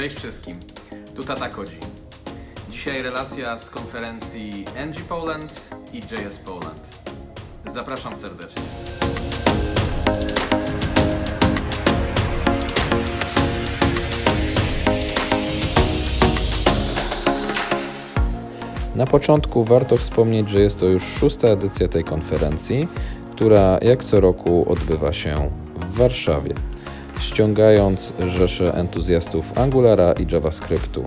Cześć wszystkim, tu Tata Kodzi. Dzisiaj relacja z konferencji NG Poland i JS Poland. Zapraszam serdecznie. Na początku warto wspomnieć, że jest to już szósta edycja tej konferencji, która jak co roku odbywa się w Warszawie, ściągając rzesze entuzjastów Angulara i JavaScriptu,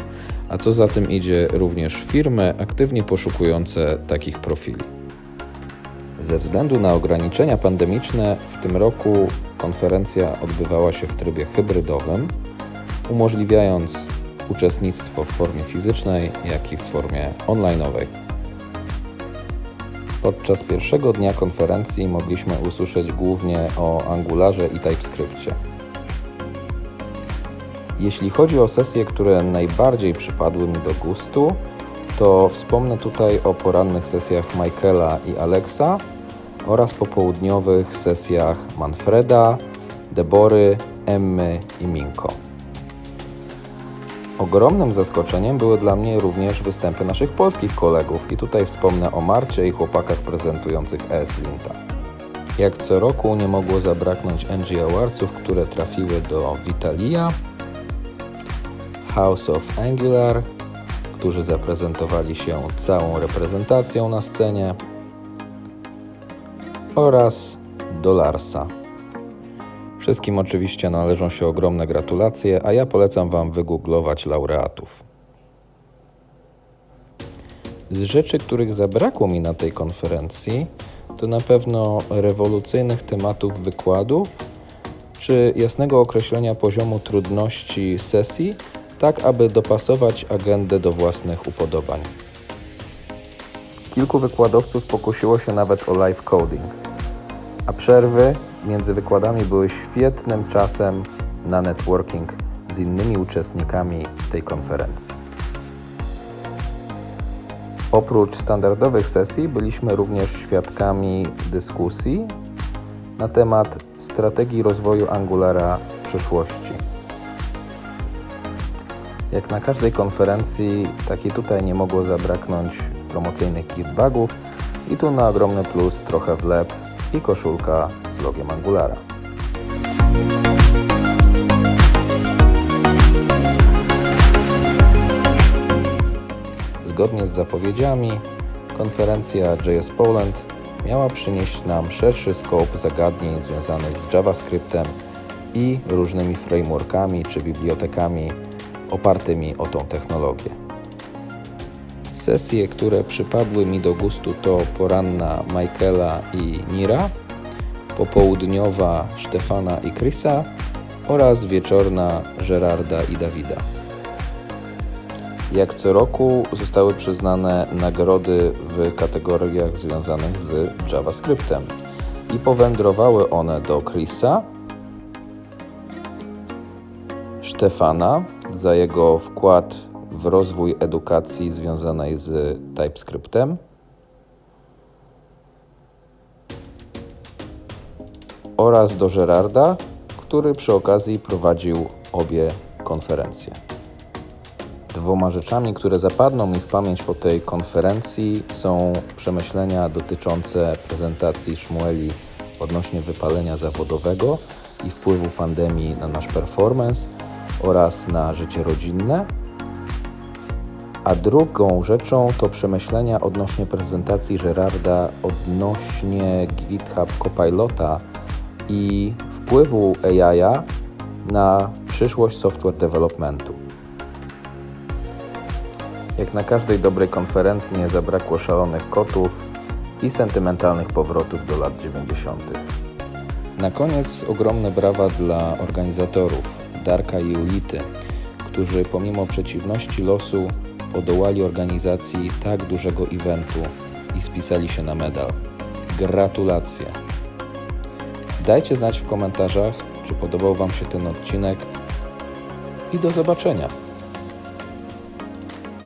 a co za tym idzie również firmy aktywnie poszukujące takich profili. Ze względu na ograniczenia pandemiczne w tym roku konferencja odbywała się w trybie hybrydowym, umożliwiając uczestnictwo w formie fizycznej, jak i w formie onlineowej. Podczas pierwszego dnia konferencji mogliśmy usłyszeć głównie o Angularze i TypeScriptie. Jeśli chodzi o sesje, które najbardziej przypadły mi do gustu, to wspomnę tutaj o porannych sesjach Michaela i Alexa oraz popołudniowych sesjach Manfreda, Debory, Emmy i Minko. Ogromnym zaskoczeniem były dla mnie również występy naszych polskich kolegów i tutaj wspomnę o Marcie i chłopakach prezentujących ESLinta. Jak co roku nie mogło zabraknąć NG Awardsów, które trafiły do Vitalia, House of Angular, którzy zaprezentowali się całą reprezentacją na scenie oraz do Larsa. Wszystkim oczywiście należą się ogromne gratulacje, a ja polecam Wam wygooglować laureatów. Z rzeczy, których zabrakło mi na tej konferencji, to na pewno rewolucyjnych tematów wykładów, czy jasnego określenia poziomu trudności sesji, tak aby dopasować agendę do własnych upodobań. Kilku wykładowców pokusiło się nawet o live coding a przerwy między wykładami były świetnym czasem na networking z innymi uczestnikami tej konferencji. Oprócz standardowych sesji byliśmy również świadkami dyskusji na temat strategii rozwoju Angulara w przyszłości. Jak na każdej konferencji, tak i tutaj nie mogło zabraknąć promocyjnych giftbagów i tu na ogromny plus trochę wlep i koszulka z logiem Angulara. Zgodnie z zapowiedziami, konferencja JS Poland miała przynieść nam szerszy scope zagadnień związanych z JavaScriptem i różnymi frameworkami czy bibliotekami opartymi o tą technologię. Sesje, które przypadły mi do gustu to poranna Michaela i Nira, popołudniowa Stefana i Chrisa oraz wieczorna Gerarda i Dawida. Jak co roku zostały przyznane nagrody w kategoriach związanych z JavaScriptem i powędrowały one do Chrisa, Stefana za jego wkład w rozwój edukacji związanej z TypeScriptem oraz do Gerarda, który przy okazji prowadził obie konferencje. Dwoma rzeczami, które zapadną mi w pamięć po tej konferencji są przemyślenia dotyczące prezentacji Szmueli odnośnie wypalenia zawodowego i wpływu pandemii na nasz performance oraz na życie rodzinne. A drugą rzeczą to przemyślenia odnośnie prezentacji Gerarda odnośnie GitHub Copilota i wpływu AI na przyszłość software developmentu. Jak na każdej dobrej konferencji nie zabrakło szalonych kotów i sentymentalnych powrotów do lat 90. Na koniec ogromne brawa dla organizatorów Darka i Ulity, którzy pomimo przeciwności losu podołali organizacji tak dużego eventu i spisali się na medal. Gratulacje! Dajcie znać w komentarzach, czy podobał Wam się ten odcinek i do zobaczenia.